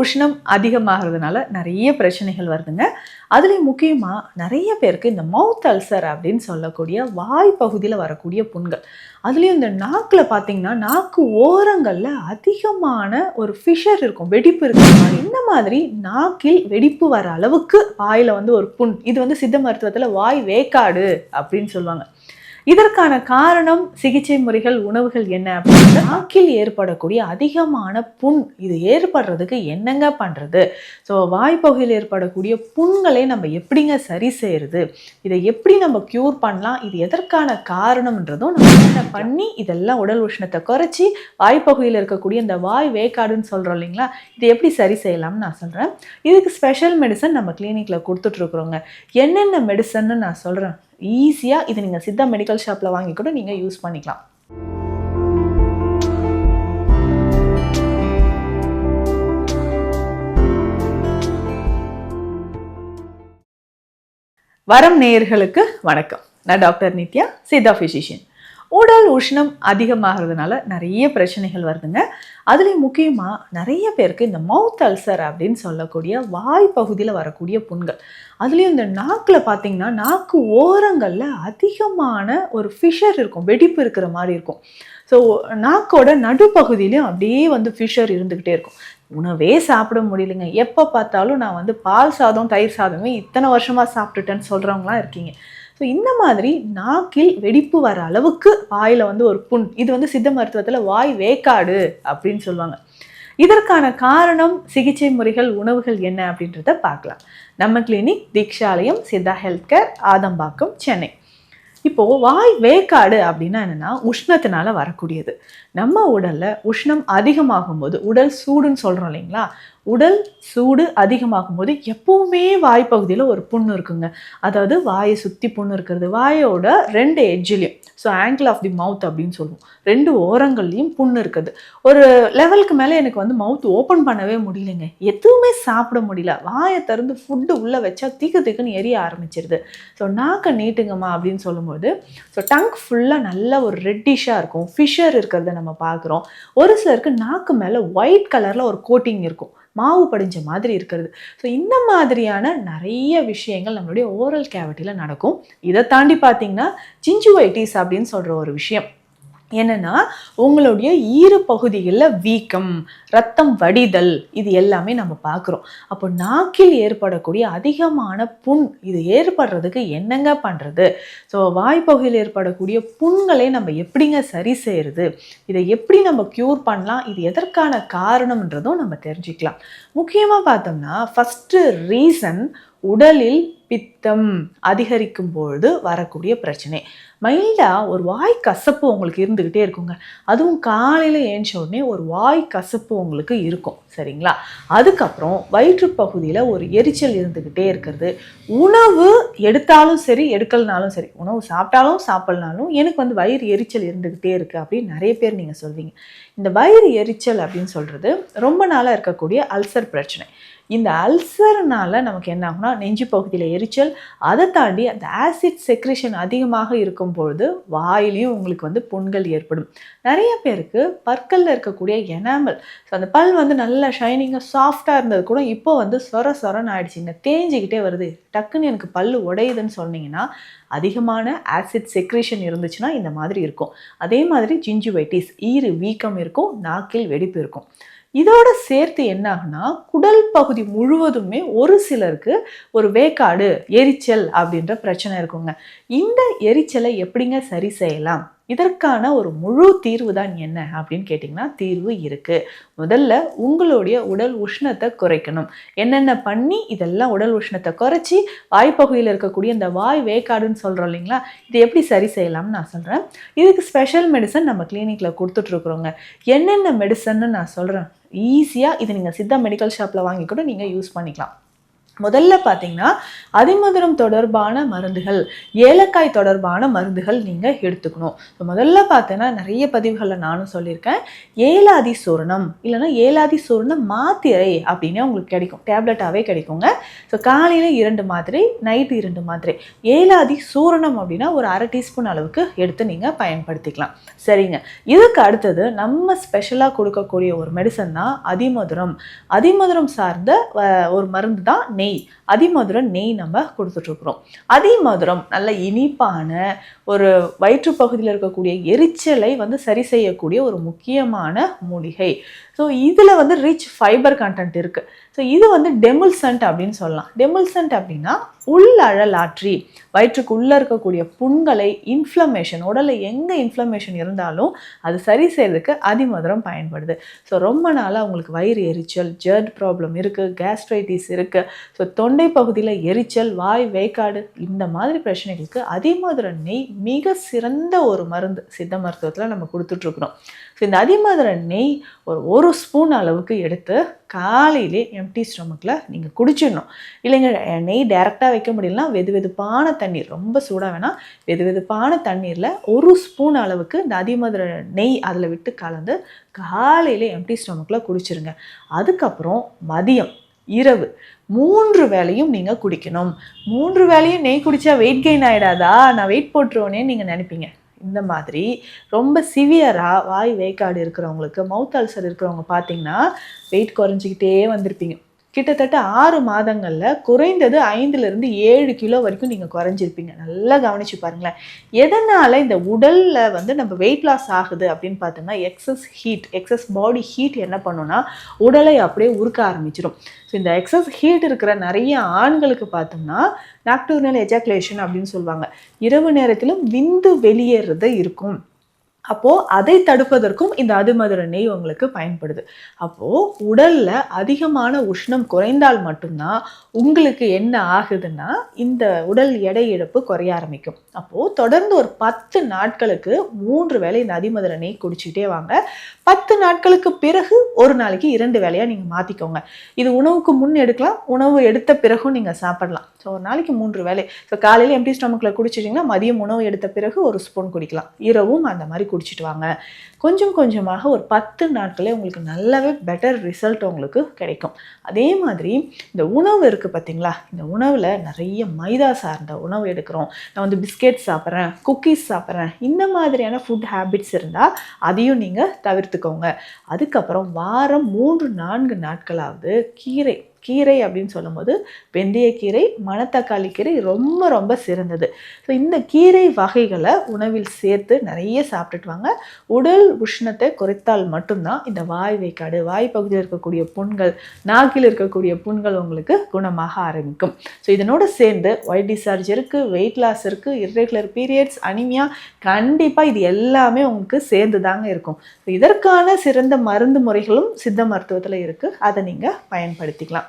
உஷ்ணம் அதிகமாகிறதுனால நிறைய பிரச்சனைகள் வருதுங்க. அதுலேயும் முக்கியமாக நிறைய பேருக்கு இந்த மவுத் அல்சர் அப்படின்னு சொல்லக்கூடிய வாய் பகுதியில் வரக்கூடிய புண்கள். அதுலேயும் இந்த நாக்கில் பார்த்தீங்கன்னா நாக்கு ஓரங்களில் அதிகமான ஒரு ஃபிஷர் இருக்கும் வெடிப்பு இருக்கிற என்ன இந்த மாதிரி நாக்கில் வெடிப்பு வர அளவுக்கு வாயில் வந்து ஒரு புண் இது வந்து சித்த மருத்துவத்தில் வாய் வேக்காடு அப்படின்னு சொல்லுவாங்க. இதற்கான காரணம் சிகிச்சை முறைகள் உணவுகள் என்ன அப்படின்னா நாக்கில் ஏற்படக்கூடிய அதிகமான புண். இது ஏற்படுறதுக்கு என்னங்க பண்ணுறது ஸோ வாய்ப்பகுதியில் ஏற்படக்கூடிய புண்களை நம்ம எப்படிங்க சரி செய்யறது? இதை எப்படி நம்ம க்யூர் பண்ணலாம்? இது எதற்கான காரணம்ன்றதும் நம்ம என்ன பண்ணி இதெல்லாம் உடல் உஷ்ணத்தை குறைச்சி வாய்ப்பகுதியில் இருக்கக்கூடிய இந்த வாய் வேக்காடுன்னு சொல்கிறோம் இல்லைங்களா இதை எப்படி சரி செய்யலாம்னு நான் சொல்கிறேன் இதுக்கு ஸ்பெஷல் மெடிசன் நம்ம கிளினிக்கில் கொடுத்துட்ருக்குறோங்க என்னென்ன மெடிசன்னு நான் சொல்கிறேன் ஈஸியாக இது நீங்கள் சித்தா மெடிக்கல் ஷாப்பில் வாங்கி கூட நீங்கள் யூஸ் பண்ணிக்கலாம். வரம் நேயர்களுக்கு வணக்கம். நான் டாக்டர் நித்யா சித்தா ஃபிசிஷியன் உடல் உஷ்ணம் அதிகமாகிறதுனால நிறைய பிரச்சனைகள் வருதுங்க. அதுலேயும் முக்கியமாக நிறைய பேருக்கு இந்த மவுத் அல்சர் அப்படின்னு சொல்லக்கூடிய வாய் பகுதியில் வரக்கூடிய புண்கள். அதுலேயும் இந்த நாக்கில் பார்த்தீங்கன்னா நாக்கு ஓரங்களில் அதிகமான ஒரு ஃபிஷர் இருக்கும் வெடிப்பு இருக்கிற மாதிரி இருக்கும். ஸோ நாக்கோட நடுப்பகுதியிலையும் அப்படியே வந்து ஃபிஷர் இருந்துக்கிட்டே இருக்கும். உணவே சாப்பிட முடியலைங்க. எப்போ பார்த்தாலும் நான் வந்து பால் சாதம் தயிர் சாதமே இத்தனை வருஷமாக சாப்பிட்டுட்டேன்னு சொல்கிறவங்களாம் இருக்கீங்க. ஸோ இந்த மாதிரி நாக்கில் வெடிப்பு வர அளவுக்கு வாயில் வந்து ஒரு புண் இது வந்து சித்த மருத்துவத்தில் வாய் வேக்காடு அப்படின்னு சொல்லுவாங்க. இதற்கான காரணம் சிகிச்சை முறைகள் உணவுகள் என்ன அப்படின்றத பார்க்கலாம். நம்ம clinic Deekshalayam Siddha health care Adambakkam Chennai. இப்போது வாய் வேக்காடு அப்படின்னா என்னென்னா உஷ்ணத்தினால வரக்கூடியது. நம்ம உடலில் உஷ்ணம் அதிகமாகும் போது உடல் சூடுன்னு சொல்கிறோம் இல்லைங்களா? உடல் சூடு அதிகமாகும் போது எப்பவுமே வாய்ப்பகுதியில் ஒரு புண்ணு இருக்குங்க. அதாவது வாயை சுற்றி புண்ணு இருக்கிறது. வாயோட ரெண்டு எட்ஜிலையும் so angle of the mouth அப்படின்னு சொல்லுவோம். ரெண்டு ஓரங்கள்லையும் புண்ணு இருக்குது. ஒரு லெவலுக்கு மேலே எனக்கு வந்து மவுத் ஓப்பன் பண்ணவே முடியலைங்க. எதுவுமே சாப்பிட முடியல. வாயை திறந்து ஃபுட்டு உள்ளே வச்சா திக்கு திக்குன்னு எரிய ஆரம்பிச்சிருது. ஸோ நாக்கை நீட்டுங்கம்மா அப்படின்னு சொல்லும்போது ஸோ டங்க் ஃபுல்லாக நல்ல ஒரு ரெட்டிஷாக இருக்கும். ஃபிஷர் இருக்கிறத நம்ம பார்க்குறோம். ஒரு சிலருக்கு நாக்கு மேலே ஒயிட் கலரில் ஒரு கோட்டிங் இருக்கும். மாவு படிஞ்ச மாதிரி இருக்கிறது. ஸோ இந்த மாதிரியான நிறைய விஷயங்கள் நம்மளுடைய ஓரல் கேவிட்டியில் நடக்கும். இதை தாண்டி பார்த்தீங்கன்னா ஜிஞ்சுவைட்டிஸ் அப்படின்னு சொல்கிற ஒரு விஷயம். என்னன்னா உங்களுடைய ஈர பகுதிகளில் வீக்கம் ரத்தம் வடிதல் இது எல்லாமே நம்ம பார்க்குறோம் அப்போ நாக்கில் ஏற்படக்கூடிய அதிகமான புண் இது ஏற்படுறதுக்கு என்னங்க பண்ணுறது ஸோ வாய்ப்பகுதியில் ஏற்படக்கூடிய புண்களை நம்ம எப்படிங்க சரி செய்கிறது இதை எப்படி நம்ம க்யூர் பண்ணலாம்? இது எதற்கான காரணம்ன்றதும் நம்ம தெரிஞ்சுக்கலாம். முக்கியமாக பார்த்தோம்னா ஃபஸ்ட்டு ரீசன் உடலில் பித்தம் அதிகரிக்கும் பொழுது வரக்கூடிய பிரச்சனை. மைல்டாக ஒரு வாய் கசப்பு உங்களுக்கு இருந்துக்கிட்டே இருக்குங்க. அதுவும் காலையில் ஏஞ்ச உடனே ஒரு வாய் கசப்பு உங்களுக்கு இருக்கும். சரிங்களா? அதுக்கப்புறம் வயிற்று பகுதியில் ஒரு எரிச்சல் இருந்துக்கிட்டே இருக்கிறது. உணவு எடுத்தாலும் சரி எடுக்கலனாலும் சரி உணவு சாப்பிட்டாலும் சாப்பிட்லனாலும் எனக்கு வந்து வயிறு எரிச்சல் இருந்துக்கிட்டே இருக்குது அப்படின்னு நிறைய பேர் நீங்கள் சொல்வீங்க. இந்த வயிறு எரிச்சல் அப்படின்னு சொல்கிறது ரொம்ப நாளாக இருக்கக்கூடிய அல்சர் பிரச்சனை. இந்த அல்சர்னால் நமக்கு என்ன ஆகும்னா நெஞ்சு பகுதியில் எரிச்சல் அதை தாண்டி அந்த ஆசிட் செக்ரேஷன் அதிகமாக இருக்கும் பொழுது வாயிலையும் உங்களுக்கு வந்து புண்கள் ஏற்படும். நிறைய பேருக்கு பற்களில் இருக்கக்கூடிய எனாமல் ஸோ அந்த பல் வந்து நல்லா ஷைனிங்காக சாஃப்டாக இருந்தது கூட இப்போ வந்து சொர சொரன்னு ஆயிடுச்சுங்க தேஞ்சிக்கிட்டே வருது. டக்குன்னு எனக்கு பல் உடையுதுன்னு சொன்னீங்கன்னா அதிகமான ஆசிட் செக்ரேஷன் இருந்துச்சுன்னா இந்த மாதிரி இருக்கும். அதே மாதிரி ஜிஞ்சுவைட்டிஸ் ஈறு வீக்கம் இருக்கும் நாக்கில் வெடிப்பு இருக்கும். இதோட சேர்த்து என்ன ஆகுனா குடல் பகுதி முழுவதுமே ஒரு சிலருக்கு ஒரு வேக்காடு எரிச்சல் அப்படின்ற பிரச்சனை இருக்குங்க. இந்த எரிச்சலை எப்படிங்க சரி செய்யலாம்? இதற்கான ஒரு முழு தீர்வு தான் என்ன அப்படின்னு கேட்டிங்கன்னா தீர்வு இருக்குது முதல்ல உங்களுடைய உடல் உஷ்ணத்தை குறைக்கணும். என்னென்ன பண்ணி இதெல்லாம் உடல் உஷ்ணத்தை குறைச்சி வாய்ப்பகுதியில் இருக்கக்கூடிய இந்த வாய் வேக்காடுன்னு சொல்கிறோம் இல்லைங்களா இது எப்படி சரி செய்யலாம்னு நான் சொல்கிறேன் இதுக்கு ஸ்பெஷல் மெடிசன் நம்ம கிளினிக்கில் கொடுத்துட்ருக்குறோங்க என்னென்ன மெடிசன்னு நான் சொல்கிறேன் ஈஸியாக இது நீங்கள் சித்தா மெடிக்கல் ஷாப்பில் வாங்கி கூட நீங்கள் யூஸ் பண்ணிக்கலாம். முதல்ல பார்த்தீங்கன்னா அதிமதுரம் தொடர்பான மருந்துகள் ஏலக்காய் தொடர்பான மருந்துகள் நீங்கள் எடுத்துக்கணும். ஸோ முதல்ல பார்த்தீங்கன்னா நிறைய பதிவுகளில் நானும் சொல்லியிருக்கேன். ஏலாதி சூரணம் இல்லைன்னா ஏலாதி சூரண மாத்திரை அப்படின்னு உங்களுக்கு கிடைக்கும். டேப்லெட்டாகவே கிடைக்குங்க. ஸோ காலையில் இரண்டு மாத்திரை நைட்டு இரண்டு மாத்திரை. ஏலாதி சூரணம் அப்படின்னா ஒரு அரை டீஸ்பூன் அளவுக்கு எடுத்து நீங்கள் பயன்படுத்திக்கலாம். சரிங்க. இதுக்கு அடுத்தது நம்ம ஸ்பெஷலாக கொடுக்கக்கூடிய ஒரு மெடிசன் தான் அதிமதுரம் அதிமதுரம் சார்ந்த ஒரு மருந்து தான் நெய். அதிமதுரம் நெய் நம்ம கொடுத்துட்ருக்குறோம். அதிமதுரம் நல்ல இனிப்பான ஒரு வயிற்று பகுதியில் இருக்கக்கூடிய எரிச்சலை வந்து சரி செய்யக்கூடிய ஒரு முக்கியமான மூலிகை. ஸோ இதில் வந்து ரிச் ஃபைபர் கண்டென்ட் இருக்குது ஸோ இது வந்து டெமுல்சன்ட் அப்படின்னு சொல்லலாம். டெமுல்சன்ட் அப்படின்னா உள்ளழலாற்றி வயிற்றுக்கு உள்ளே இருக்கக்கூடிய புண்களை இன்ஃப்ளமேஷன் உடலில் எங்கே இன்ஃப்ளமேஷன் இருந்தாலும் அது சரி செய்யறதுக்கு அதிமதுரம் பயன்படுது. ஸோ ரொம்ப நாளாக உங்களுக்கு வயிறு எரிச்சல் ஜர்ட் ப்ராப்ளம் இருக்குது கேஸ்ட்ரைட்டிஸ் இருக்குது ஸோ தொண்டை பகுதியில் எரிச்சல் வாய் வேக்காடு இந்த மாதிரி பிரச்சனைகளுக்கு அதிமதுர நெய் மிக சிறந்த ஒரு மருந்து சித்த மருத்துவத்தில் நம்ம கொடுத்துட்ருக்குறோம் ஸோ இந்த அதிமதுர நெய் ஒரு ஒரு ஸ்பூன் அளவுக்கு எடுத்து காலையிலே எம்டி ஸ்டொமக்கில் நீங்கள் குடிச்சிடணும். இல்லைங்க நெய் டைரெக்டாக வைக்க முடியலனா வெது வெதுப்பான தண்ணீர் ரொம்ப சூடாக வேணாம் வெது வெதுப்பான தண்ணீரில் ஒரு ஸ்பூன் அளவுக்கு இந்த அதிமதுர நெய் அதில் விட்டு கலந்து காலையிலே எம்டி ஸ்டொமக்கில் குடிச்சிருங்க. அதுக்கப்புறம் மதியம் இரவு மூன்று வேலையும் நீங்கள் குடிக்கணும். மூன்று வேலையும் நெய் குடித்தா வெயிட் கெயின் ஆகிடாதா நான் வெயிட் போட்டுருவோனே நீங்கள் நினைப்பீங்க. இந்த மாதிரி ரொம்ப சிவியராக வாய் வேக்காடு இருக்கிறவங்களுக்கு மவுத் அல்சர் இருக்கிறவங்க பார்த்தீங்கன்னா வெயிட் குறைஞ்சிக்கிட்டே வந்திருப்பீங்க. கிட்டத்தட்ட ஆறு மாதங்களில் குறைந்தது ஐந்துலேருந்து ஏழு கிலோ வரைக்கும் நீங்கள் குறைஞ்சிருப்பீங்க. நல்லா கவனிச்சு பாருங்களேன். எதனால் இந்த உடலில் வந்து நம்ம வெயிட் லாஸ் ஆகுது அப்படின்னு பார்த்தோம்னா excess heat excess body heat என்ன பண்ணுன்னா உடலை அப்படியே உருக்க ஆரம்பிச்சிடும் ஸோ இந்த எக்ஸஸ் ஹீட் இருக்கிற நிறைய ஆண்களுக்கு பார்த்தோம்னா நாக்டூர்னல் எஜாக்குலேஷன் அப்படின்னு சொல்லுவாங்க. இரவு நேரத்திலும் விந்து வெளியேறது இருக்கும். அப்போது அதை தடுப்பதற்கும் இந்த அதுமதுர நெய் உங்களுக்கு பயன்படுது. அப்போது உடலில் அதிகமான உஷ்ணம் குறைந்தால் மட்டும்தான் உங்களுக்கு என்ன ஆகுதுன்னா இந்த உடல் எடை இழப்பு குறைய ஆரம்பிக்கும். அப்போது தொடர்ந்து ஒரு பத்து நாட்களுக்கு மூன்று வேலை இந்த அதிமதுர நெய் குடிச்சிக்கிட்டே வாங்க. பத்து நாட்களுக்கு பிறகு ஒரு நாளைக்கு இரண்டு வேலையாக நீங்கள் மாற்றிக்கோங்க இது உணவுக்கு முன் எடுக்கலாம் உணவு எடுத்த பிறகும் நீங்கள் சாப்பிடலாம். ஸோ ஒரு நாளைக்கு மூன்று வேலை ஸோ காலையில் எம்டி ஸ்டொமக்கில் குடிச்சிட்டிங்கன்னா மதியம் உணவு எடுத்த பிறகு ஒரு ஸ்பூன் குடிக்கலாம். இரவும் அந்த மாதிரி குடிச்சிட்டு வாங்க. கொஞ்சம் கொஞ்சமாக ஒரு பத்து நாட்களே உங்களுக்கு நல்லாவே பெட்டர் ரிசல்ட் உங்களுக்கு கிடைக்கும். அதே மாதிரி இந்த உணவு இருக்குது பார்த்தீங்களா இந்த உணவில் நிறைய மைதா சார்ந்த உணவு எடுக்கிறோம். நான் வந்து பிஸ்கெட் சாப்பிட்றேன் குக்கீஸ் சாப்பிட்றேன். இந்த மாதிரியான ஃபுட் ஹேபிட்ஸ் இருந்தால் அதையும் நீங்கள் தவிர்த்துக்கோங்க. அதுக்கப்புறம் வாரம் மூன்று நான்கு நாட்களாவது கீரை கீரை அப்படின்னு சொல்லும்போது வெந்தயக்கீரை மணத்தக்காளி கீரை ரொம்ப ரொம்ப சிறந்தது. ஸோ இந்த கீரை வகைகளை உணவில் சேர்த்து நிறைய சாப்பிட்டுட்டு வாங்க. உடல் உஷ்ணத்தை குறைத்தால் மட்டும்தான் இந்த வாய் வைக்காடு வாய் பகுதியில் இருக்கக்கூடிய புண்கள் நாக்கில் இருக்கக்கூடிய புண்கள் உங்களுக்கு குணமாக ஆரம்பிக்கும். ஸோ இதனோட சேர்ந்து ஒயிட் டிசார்ஜ் இருக்குது வெயிட் லாஸ் இருக்குது இர்ரெகுலர் பீரியட்ஸ் அனிமியா கண்டிப்பாக இது எல்லாமே உங்களுக்கு சேர்ந்து தாங்க இருக்கும். ஸோ இதற்கான சிறந்த மருந்து முறைகளும் சித்த மருத்துவத்தில் இருக்குது அதை நீங்கள் பயன்படுத்திக்கலாம்.